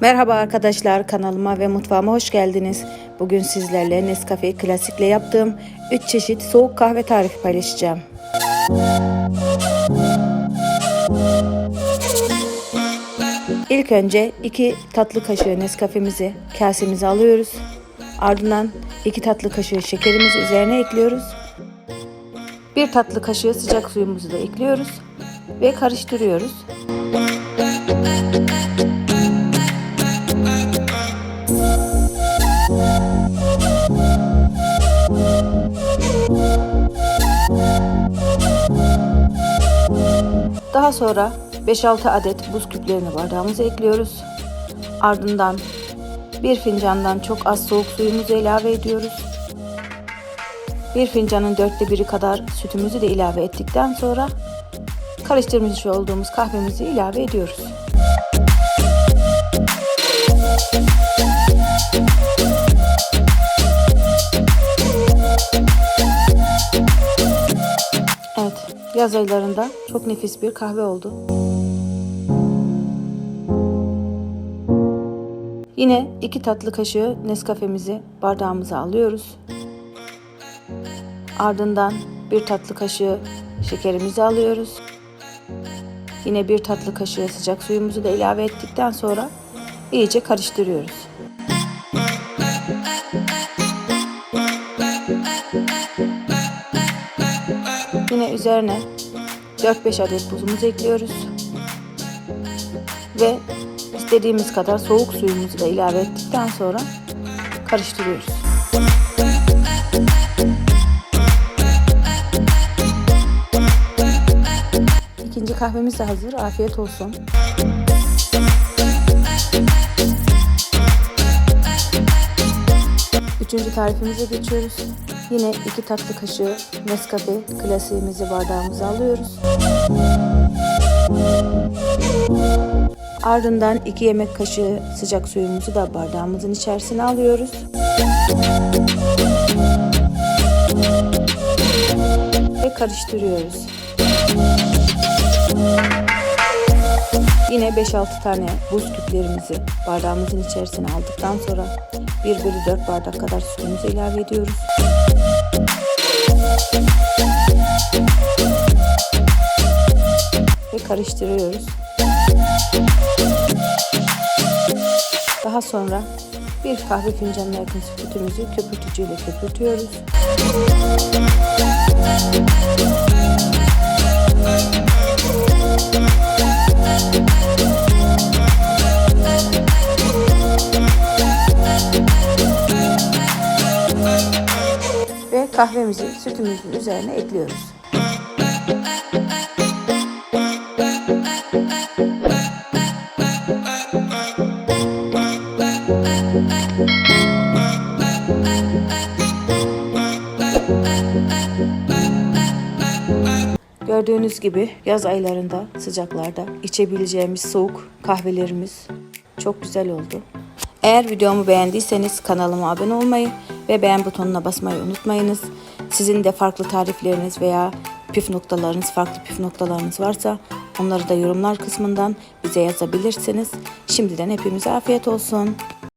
Merhaba arkadaşlar kanalıma ve mutfağıma hoş geldiniz. Bugün sizlerle Nescafe Klasik'le yaptığım 3 çeşit soğuk kahve tarifi paylaşacağım. İlk önce 2 tatlı kaşığı Nescafe'mizi kasemize alıyoruz. Ardından 2 tatlı kaşığı şekerimizi üzerine ekliyoruz. 1 tatlı kaşığı sıcak suyumuzu da ekliyoruz ve karıştırıyoruz. Daha sonra 5-6 adet buz küplerini bardağımıza ekliyoruz. Ardından bir fincandan çok az soğuk suyumuzu ilave ediyoruz. Bir fincanın dörtte biri kadar sütümüzü de ilave ettikten sonra karıştırmış olduğumuz kahvemizi ilave ediyoruz. Yaz aylarında çok nefis bir kahve oldu. Yine iki tatlı kaşığı Nescafe'mizi bardağımıza alıyoruz. Ardından bir tatlı kaşığı şekerimizi alıyoruz. Yine bir tatlı kaşığı sıcak suyumuzu da ilave ettikten sonra iyice karıştırıyoruz. Yine üzerine 4-5 adet buzumuzu ekliyoruz. Ve istediğimiz kadar soğuk suyumuzu da ilave ettikten sonra karıştırıyoruz. İkinci kahvemiz de hazır. Afiyet olsun. Üçüncü tarifimize geçiyoruz. Yine iki tatlı kaşığı Nescafe klasiğimizi bardağımıza alıyoruz. Ardından 2 yemek kaşığı sıcak suyumuzu da bardağımızın içerisine alıyoruz. Ve karıştırıyoruz. Yine 5-6 tane buz küplerimizi bardağımızın içerisine aldıktan sonra 1 bölü 4 bardak kadar suyumuzu ilave ediyoruz. Ve karıştırıyoruz. Daha sonra bir kahve fincanına yakın sütümüzü köpürtücüyle köpürtüyoruz. Ve kahvemizi sütümüzün üzerine ekliyoruz. Gördüğünüz gibi yaz aylarında sıcaklarda içebileceğimiz soğuk kahvelerimiz çok güzel oldu. Eğer videomu beğendiyseniz kanalıma abone olmayı ve beğen butonuna basmayı unutmayınız. Sizin de farklı tarifleriniz veya püf noktalarınız, farklı püf noktalarınız varsa onları da yorumlar kısmından bize yazabilirsiniz. Şimdiden hepimize afiyet olsun.